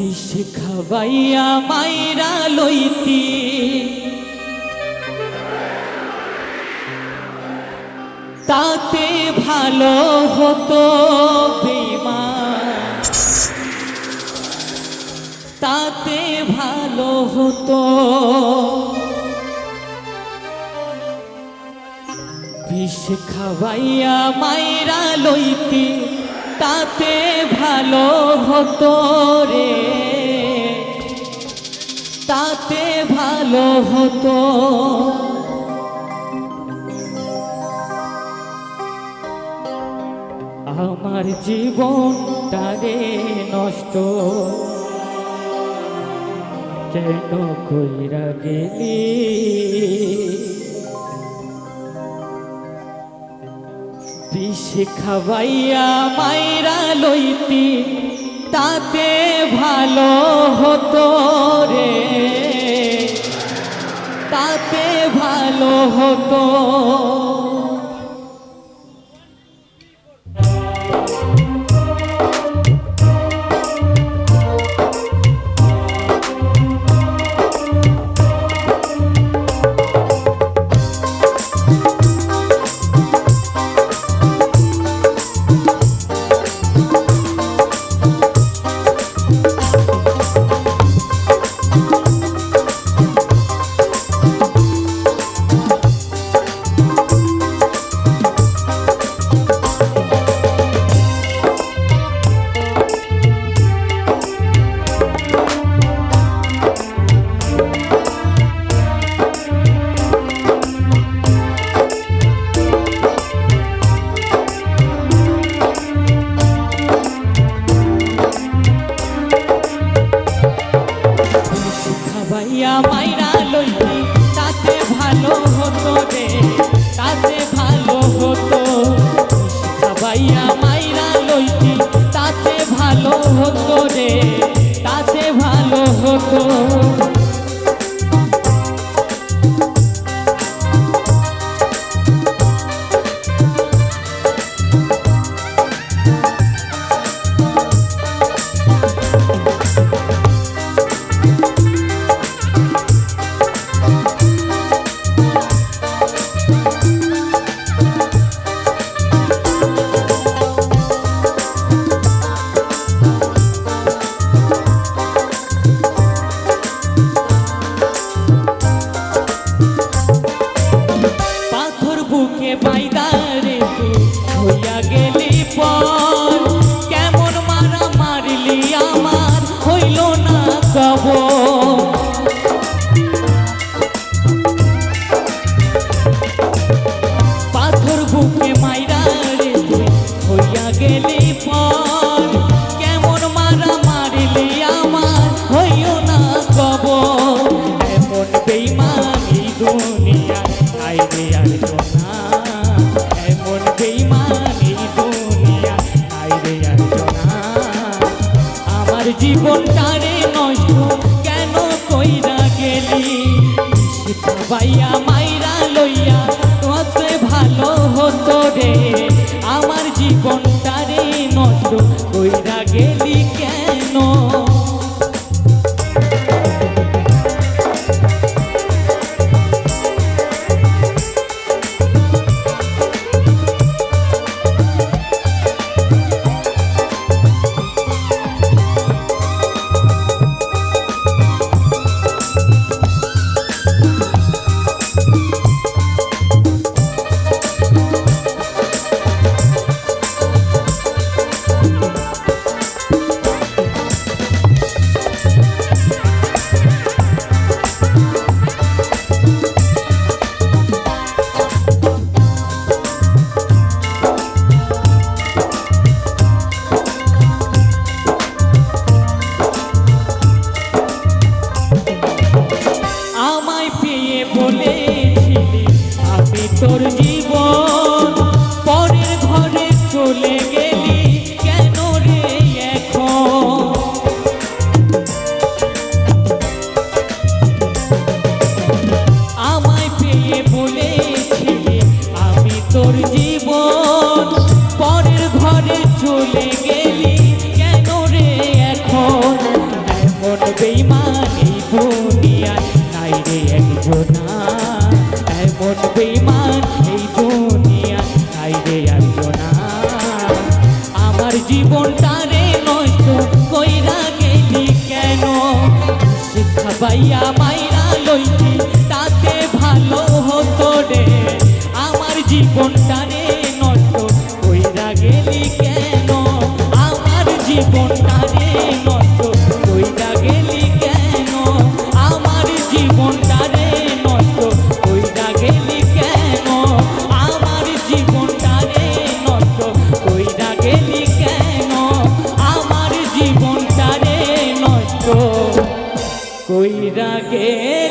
বিষ খাবাইয়া মাইরা লইতি। তাতে ভালো হতো তাতে ভালো হতো। বিষ খাওয়াইয়া মাইরা লইতি, তাতে ভালো হতো রে। ভালো হতো আমার জীবনটারে নষ্ট কেন কইরা গেলি? বিষ খাওয়াইয়া মাইরা লইতি, তাতে ভালো হতো রে। হতো মাইরা তাতে ভালো হতো রে তাতে ভালো হতো। খাবাইয়া বাইদারে তুই হইয়া গেলি পর বুকে কেমন মারা মারলি আমার, হইও না কব এমন বেইমানি দুনিয়া আইরে আর না। এমন বেইমানি দুনিয়া আইরে আর না। আমার জীবনটারে নষ্ট কেন কইরা গেলি? ভাইয়া মাইরা লইয়া আমার জীবনটারে নষ্ট কইরা গেলি। মোর জীবন জীবনটারে নষ্ট কইরা গেলি কেন? শিক্ষা পাইয়া মাইরা লইতি তাতে ভালো হতো রে। আমার আমার জীবনটা চিরাগের